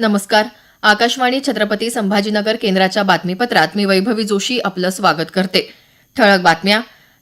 नमस्कार. आकाशवाणी छत्रपती संभाजीनगर केंद्राच्या बातमीपत्रात मी वैभवी जोशी आपलं स्वागत करते. ठळक बातम्या.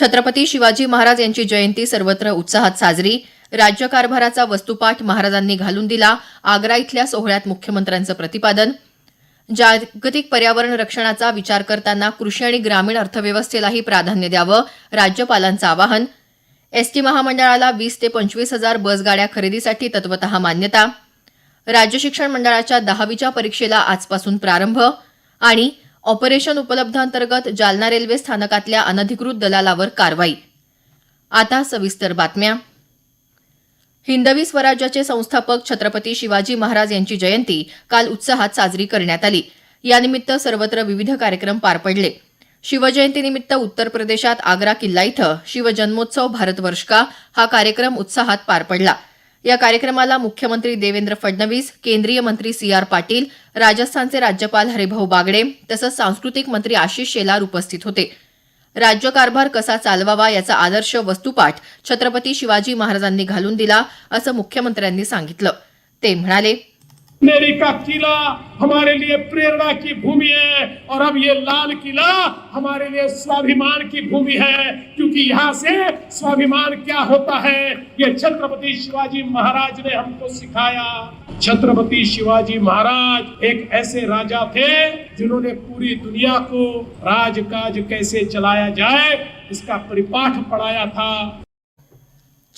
छत्रपती शिवाजी महाराज यांची जयंती सर्वत्र उत्साहात साजरी. राज्यकारभाराचा वस्तुपाठ महाराजांनी घालून दिला. आग्रा इथल्या सोहळ्यात मुख्यमंत्र्यांचं प्रतिपादन. जागतिक पर्यावरण रक्षणाचा विचार करताना कृषी आणि ग्रामीण अर्थव्यवस्थेलाही प्राधान्य द्यावं राज्यपालांचं आवाहन. एसटी महामंडळाला वीस ते पंचवीस हजार बसगाड्या खरेदीसाठी तत्वतः मान्यता. राज्य शिक्षण मंडळाच्या दहावीच्या परीक्षेला आजपासून प्रारंभ आणि ऑपरेशन उपलब्ध अंतर्गत जालना रेल्वे स्थानकातल्या अनधिकृत दलालावर कारवाई. आता सविस्तर बातम्या. हिंदवी स्वराज्याचे संस्थापक छत्रपती शिवाजी महाराज यांची जयंती काल उत्साहात साजरी करण्यात आली. यानिमित्त सर्वत्र विविध कार्यक्रम पार पडले. शिवजयंतीनिमित्त उत्तर प्रदेशात आग्रा किल्ला इथं शिवजन्मोत्सव भारतवर्ष का हा कार्यक्रम उत्साहात पार पडला. या कार्यक्रमाला मुख्यमंत्री देवेंद्र फडणवीस केंद्रीय मंत्री सी आर पाटील राजस्थानचे राज्यपाल हरिभाऊ बागडे तसंच सांस्कृतिक मंत्री आशिष शेलार उपस्थित होते. राज्यकारभार कसा चालवावा याचा आदर्श वस्तुपाठ छत्रपती शिवाजी महाराजांनी घालून दिला असं मुख्यमंत्र्यांनी सांगितलं. ते म्हणाले नेरी का किला हमारे लिए प्रेरणा की भूमि है और अब ये लाल किला हमारे लिए स्वाभिमान की भूमि है, क्योंकि यहाँ से स्वाभिमान क्या होता है? ये छत्रपति शिवाजी महाराज ने हमको सिखाया। छत्रपति शिवाजी महाराज एक ऐसे राजा थे जिन्होंने पूरी दुनिया को राजकाज कैसे चलाया जाए, इसका परिपाठ पढ़ाया था।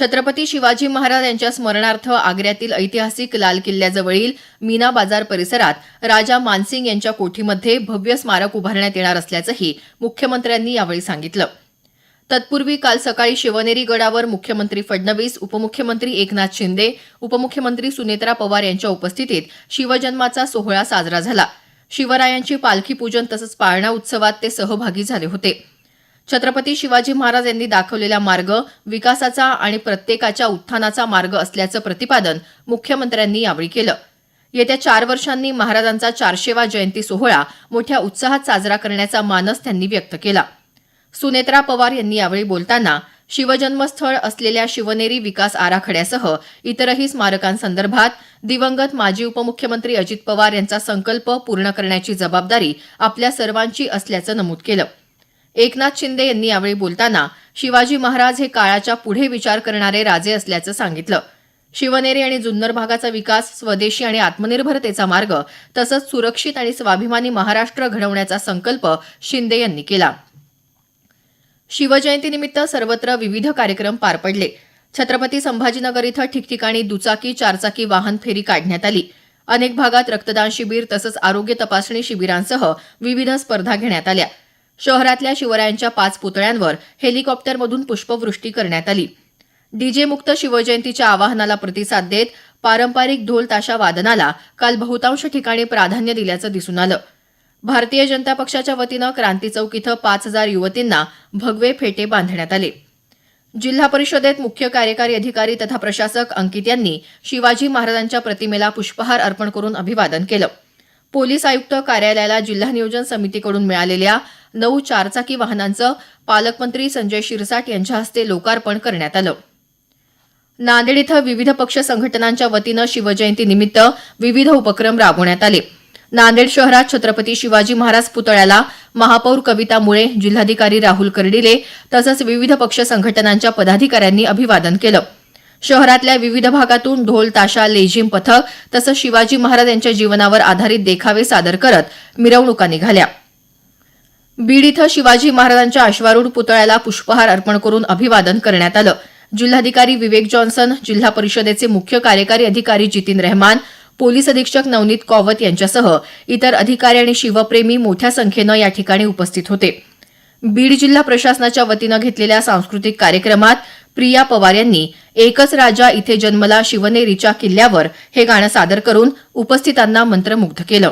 छत्रपती शिवाजी महाराज यांच्या स्मरणार्थ आग्र्यातील ऐतिहासिक लाल किल्ल्याजवळील मीना बाजार परिसरात राजा मानसिंग यांच्या कोठीमध्ये भव्य स्मारक उभारण्यात येणार असल्याचंही मुख्यमंत्र्यांनी यावेळी सांगितलं. तत्पूर्वी काल सकाळी शिवनेरी गडावर मुख्यमंत्री फडणवीस उपमुख्यमंत्री एकनाथ शिंदे उपमुख्यमंत्री सुनेत्रा पवार यांच्या उपस्थितीत शिवजन्माचा सोहळा साजरा झाला. शिवरायांची पालखी पूजन तसंच पाळणा उत्सवात ते सहभागी झाले होते. छत्रपती शिवाजी महाराज यांनी दाखवलेला मार्ग विकासाचा आणि प्रत्येकाच्या उत्थानाचा मार्ग असल्याचं प्रतिपादन मुख्यमंत्र्यांनी यावेळी केलं. येत्या चार वर्षांनी महाराजांचा चारशेवा जयंती सोहळा मोठ्या उत्साहात साजरा करण्याचा मानस त्यांनी व्यक्त केला. सुनेत्रा पवार यांनी यावेळी बोलताना शिवजन्मस्थळ असलेल्या शिवनेरी विकास आराखड्यासह इतरही स्मारकांसंदर्भात दिवंगत माजी उपमुख्यमंत्री अजित पवार यांचा संकल्प पूर्ण करण्याची जबाबदारी आपल्या सर्वांची असल्याचं नमूद केलं. एकनाथ शिंदे यांनी यावेळी बोलताना शिवाजी महाराज हे काळाच्या पुढे विचार करणारे राजे असल्याचं सांगितलं. शिवनेरी आणि जुन्नर भागाचा विकास स्वदेशी आणि आत्मनिर्भरतेचा मार्ग तसंच सुरक्षित आणि स्वाभिमानी महाराष्ट्र घडवण्याचा संकल्प शिंदे यांनी केला. शिवजयंतीनिमित्त सर्वत्र विविध कार्यक्रम पार पडले. छत्रपती संभाजीनगर इथं ठिकठिकाणी दुचाकी चारचाकी वाहन फेरी काढण्यात आली. अनेक भागात रक्तदान शिबिर तसंच आरोग्य तपासणी शिबिरांसह विविध स्पर्धा घेण्यात आल्या. शहरातल्या शिवरायांच्या पाच पुतळ्यांवर हेलिकॉप्टरमधून पुष्पवृष्टी करण्यात आली. डीजे मुक्त शिवजयंतीच्या आवाहनाला प्रतिसाद देत पारंपरिक ढोल ताशा वादनाला काल बहुतांश ठिकाणी प्राधान्य दिल्याचं दिसून आलं. भारतीय जनता पक्षाच्या वतीनं क्रांती चौक इथं पाच हजार युवतींना भगवे फेटे बांधण्यात आले. जिल्हा परिषदेत मुख्य कार्यकारी अधिकारी तथा प्रशासक अंकित यांनी शिवाजी महाराजांच्या प्रतिमेला पुष्पहार अर्पण करून अभिवादन केलं. पोलीस आयुक्त कार्यालयाला जिल्हा नियोजन समितीकडून मिळालेल्या नऊ चारचाकी वाहनांचं पालकमंत्री संजय शिरसाट यांच्या हस्ते लोकार्पण करण्यात आलं. नांदेड इथं विविध पक्ष संघटनांच्या वतीनं शिवजयंतीनिमित्त विविध उपक्रम राबवण्यात आले. नांदेड शहरात छत्रपती शिवाजी महाराज पुतळ्याला महापौर कविता मुळे जिल्हाधिकारी राहुल कर्डिले तसंच विविध पक्ष संघटनांच्या पदाधिकाऱ्यांनी अभिवादन केलं. शहरातल्या विविध भागातून ढोल ताशा लेझिम पथक तसंच शिवाजी महाराज यांच्या जीवनावर आधारित देखावे सादर करत मिरवणुका निघाल्या. बीड इथं शिवाजी महाराजांच्या अश्वारूढ पुतळ्याला पुष्पहार अर्पण करून अभिवादन करण्यात आलं. जिल्हाधिकारी विवेक जॉन्सन जिल्हा परिषदेचे मुख्य कार्यकारी अधिकारी जितीन रहमान पोलीस अधीक्षक नवनीत कॉवत यांच्यासह इतर अधिकारी आणि शिवप्रेमी मोठ्या संख्येनं या ठिकाणी उपस्थित होते. बीड जिल्हा प्रशासनाच्या वतीनं घेतलेल्या सांस्कृतिक कार्यक्रमात प्रिया पवार यांनी एकच राजा इथे जन्मला शिवनेरीच्या किल्ल्यावर हे गाणं सादर करून उपस्थितांना मंत्रमुग्ध केलं.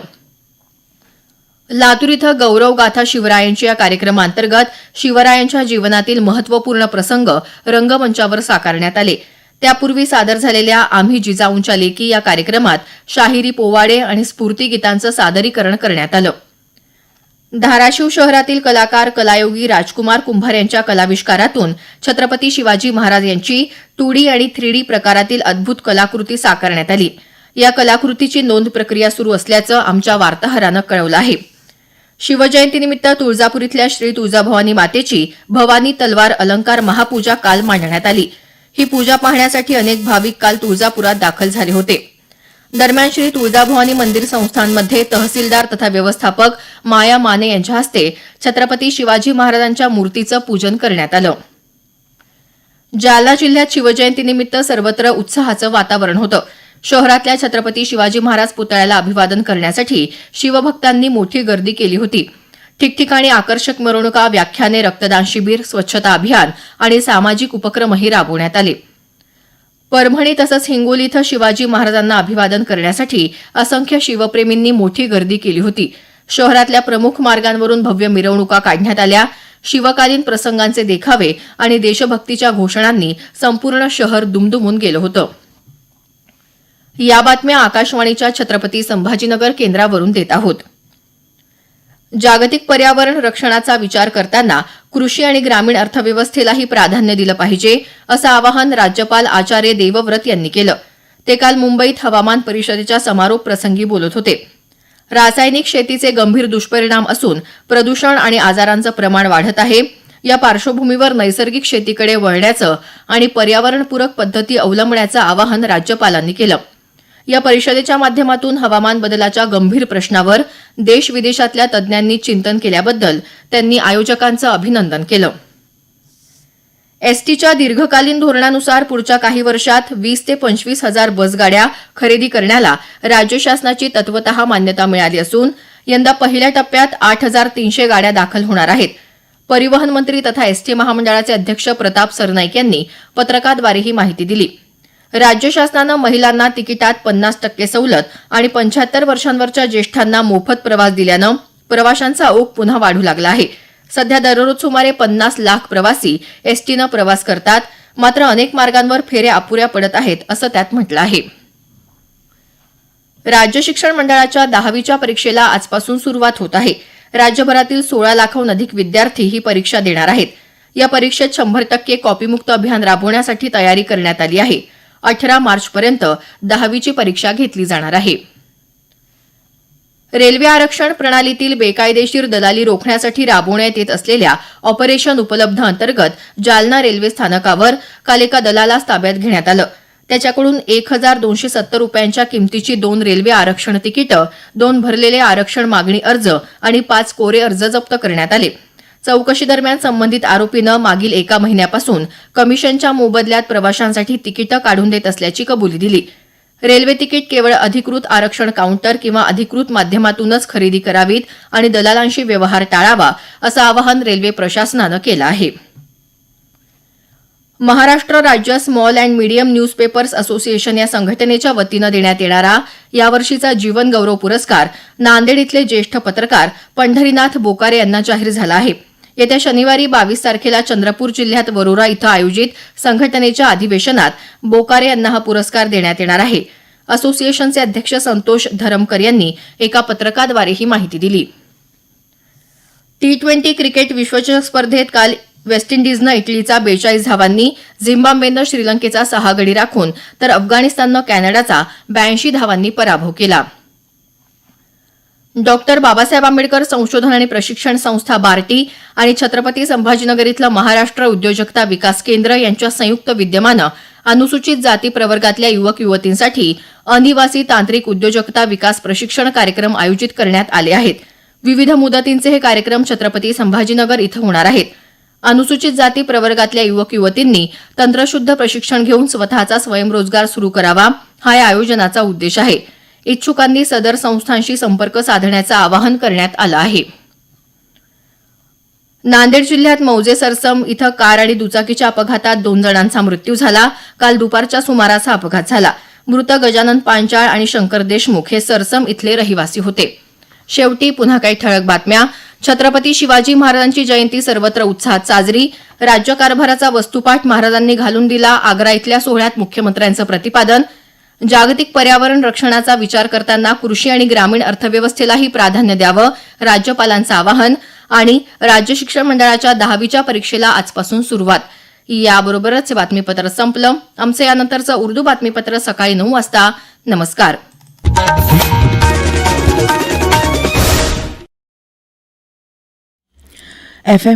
लातूर इथं गौरव गाथा शिवरायांची या कार्यक्रमांतर्गत शिवरायांच्या जीवनातील महत्त्वपूर्ण प्रसंग रंगमंचावर साकारण्यात आले. त्यापूर्वी सादर झालेल्या आम्ही जिजाऊंच्या लेकी या कार्यक्रमात शाहिरी पोवाडे आणि स्फूर्ती गीतांचं सादरीकरण करण्यात आलं. धाराशिव शहरातील कलाकार कलायोगी राजकुमार कुंभार यांच्या कलाविष्कारातून छत्रपती शिवाजी महाराज यांची टू डी आणि थ्री डी प्रकारातील अद्भुत कलाकृती साकारण्यात आली. या कलाकृतीची नोंद प्रक्रिया सुरू असल्याचं आमच्या वार्ताहरानं कळवलं आहे. शिवजयंतीनिमित्त तुळजापूर इथल्या श्री तुळजाभवानी मातेची भवानी तलवार अलंकार महापूजा काल मांडण्यात आली. ही पूजा पाहण्यासाठी अनेक भाविक काल तुळजापुरात दाखल झाले होते. दरम्यान श्री तुळजाभवानी मंदिर संस्थांमध्ये तहसीलदार तथा व्यवस्थापक माया माने यांच्या हस्ते छत्रपती शिवाजी महाराजांच्या मूर्तीचं पूजन करण्यात आलं. जालना जिल्ह्यात शिवजयंतीनिमित्त सर्वत्र उत्साहाचं वातावरण होतं. शहरातल्या छत्रपती शिवाजी महाराज पुतळ्याला अभिवादन करण्यासाठी शिवभक्तांनी मोठी गर्दी केली होती. ठिकठिकाणी आकर्षक मिरवणुका व्याख्याने रक्तदान शिबिर स्वच्छता अभियान आणि सामाजिक उपक्रमही राबवण्यात आले. परभणी तसंच हिंगोली इथं शिवाजी महाराजांना अभिवादन करण्यासाठी असंख्य शिवप्रेमींनी मोठी गर्दी केली होती. शहरातल्या प्रमुख मार्गांवरून भव्य मिरवणुका काढण्यात आल्या. शिवकालीन प्रसंगांचे देखावे आणि देशभक्तीच्या घोषणांनी संपूर्ण शहर दुमदुमून गेलं होतं. या बातम्या आकाशवाणीच्या छत्रपती संभाजीनगर केंद्रावरून देत आहोत. जागतिक पर्यावरण रक्षणाचा विचार करताना कृषी आणि ग्रामीण अर्थव्यवस्थेलाही प्राधान्य दिलं पाहिजे असं आवाहन राज्यपाल आचार्य देवव्रत यांनी केलं. ते काल मुंबईत हवामान परिषदेच्या समारोप प्रसंगी बोलत होते. रासायनिक शेतीचे गंभीर दुष्परिणाम असून प्रदूषण आणि आजारांचं प्रमाण वाढत आहे. या पार्श्वभूमीवर नैसर्गिक शेतीकडे वळण्याचं आणि पर्यावरणपूरक पद्धती अवलंबण्याचं आवाहन राज्यपालांनी केलं. या परिषदेच्या माध्यमातून हवामान बदलाच्या गंभीर प्रश्नावर देश विदेशातल्या तज्ज्ञांनी चिंतन केल्याबद्दल त्यांनी आयोजकांचं अभिनंदन केलं. एसटीच्या दीर्घकालीन धोरणानुसार पुढच्या काही वर्षात वीस ते पंचवीस हजार बसगाड्या खरेदी करण्याला राज्य शासनाची तत्वतः मान्यता मिळाली असून यंदा पहिल्या टप्प्यात आठ हजार तीनशे गाड्या दाखल होणार आहेत. परिवहन मंत्री तथा एसटी महामंडळाचे अध्यक्ष प्रताप सरनाईक यांनी पत्रकाद्वारे ही माहिती दिली. राज्य शासनानं महिलांना तिकिटात पन्नास टक्के सवलत आणि पंच्याहत्तर वर्षांवरच्या ज्येष्ठांना मोफत प्रवास दिल्यानं प्रवाशांचा ओघ पुन्हा वाढू लागला आहे. सध्या दररोज सुमारे पन्नास लाख प्रवासी एसटीनं प्रवास करतात. मात्र अनेक मार्गांवर फेऱ्या अपुऱ्या पडत आहेत असं त्यात म्हटलं आहे. राज्य शिक्षण मंडळाच्या दहावीच्या परीक्षेला आजपासून सुरुवात होत आहे. राज्यभरातील सोळा लाखाहून अधिक विद्यार्थी ही परीक्षा देणार आहेत. या परीक्षेत शंभर टक्के कॉपीमुक्त अभियान राबवण्यासाठी तयारी करण्यात आली आहे. अठरा मार्चपर्यंत दहावीची परीक्षा घेतली जाणार आहे. रेल्वे आरक्षण प्रणालीतील बेकायदेशीर दलाली रोखण्यासाठी राबवण्यात येत असलेल्या ऑपरेशन उपलब्ध अंतर्गत जालना रेल्वे स्थानकावर काल एका दलालास ताब्यात घेण्यात आलं. त्याच्याकडून एक हजार दोनशे सत्तर रुपयांच्या किमतीची दोन रेल्वे आरक्षण तिकीटं दोन भरलेले आरक्षण मागणी अर्ज आणि पाच कोरे अर्ज जप्त करण्यात आले. चौकशी दरम्यान संबंधित आरोपीनं मागील एका महिन्यापासून कमिशनच्या मोबदल्यात प्रवाशांसाठी तिकीटं काढून देत असल्याची कबुली दिली. रेल्वे तिकीट केवळ अधिकृत आरक्षण काउंटर किंवा अधिकृत माध्यमातूनच खरेदी करावीत आणि दलालांशी व्यवहार टाळावा असं आवाहन रेल्वे प्रशासनानं केलं आहे. महाराष्ट्र राज्य small and medium newspapers association या संघटनेच्या वतीनं देण्यात येणारा यावर्षीचा जीवन गौरव पुरस्कार नांदेड इथले ज्येष्ठ पत्रकार पंढरीनाथ बोकारे यांना जाहीर झाला आहे. येत्या शनिवारी बावीस तारखेला चंद्रपूर जिल्ह्यात वरोरा इथं आयोजित संघटनेच्या अधिवेशनात बोकारे यांना हा पुरस्कार देण्यात येणार आहे. असोसिएशनचे अध्यक्ष संतोष धरमकर यांनी एका पत्रकाद्वारे ही माहिती दिली. टी ट्वेंटी क्रिकेट विश्वचषक स्पर्धेत काल वेस्ट इंडिजनं इटलीचा बेचाळीस धावांनी झिम्बाब्वेनं श्रीलंकेचा सहा गडी राखून तर अफगाणिस्ताननं कॅनडाचा ब्याऐंशी धावांनी पराभव केला. डॉक्टर बाबासाहेब आंबेडकर संशोधन आणि प्रशिक्षण संस्था बार्टी आणि छत्रपती संभाजीनगर इथलं महाराष्ट्र उद्योजकता विकास केंद्र यांच्या संयुक्त विद्यमानं अनुसूचित जाती प्रवर्गातल्या युवक युवतींसाठी अनिवासी तांत्रिक उद्योजकता विकास प्रशिक्षण कार्यक्रम आयोजित करण्यात आले आहेत. विविध मुदतींचे हे कार्यक्रम छत्रपती संभाजीनगर इथं होणार आहेत. अनुसूचित जाती प्रवर्गातल्या युवक युवतींनी तंत्रशुद्ध प्रशिक्षण घेऊन स्वतःचा स्वयंरोजगार सुरू करावा हा या आयोजनाचा उद्देश आहे. इच्छुकांनी सदर संस्थांशी संपर्क साधण्याचं आवाहन करण्यात आलं आहे. नांदेड जिल्ह्यात मौजे सरसम इथं कार आणि दुचाकीच्या अपघातात दोन जणांचा मृत्यू झाला. काल दुपारच्या सुमारास हा अपघात झाला. मृत गजानन पांचाळ आणि शंकर देशमुख हे सरसम इथले रहिवासी होते. शेवटी पुन्हा काही ठळक बातम्या. छत्रपती शिवाजी महाराजांची जयंती सर्वत्र उत्साहात साजरी. राज्य कारभाराचा वस्तुपाठ महाराजांनी घालून दिला आग्रा इथल्या सोहळ्यात मुख्यमंत्र्यांचं प्रतिपादन. जागतिक पर्यावरण रक्षणाचा विचार करताना कृषी आणि ग्रामीण अर्थव्यवस्थेलाही प्राधान्य द्यावं राज्यपालांचं आवाहन आणि राज्य शिक्षण मंडळाच्या दहावीच्या परीक्षेला आजपासून सुरुवात. याबरोबरच हे बातमीपत्र संपलं. आमचं यानंतरचं उर्दू बातमीपत्र सकाळी नऊ वाजता. नमस्कार. F M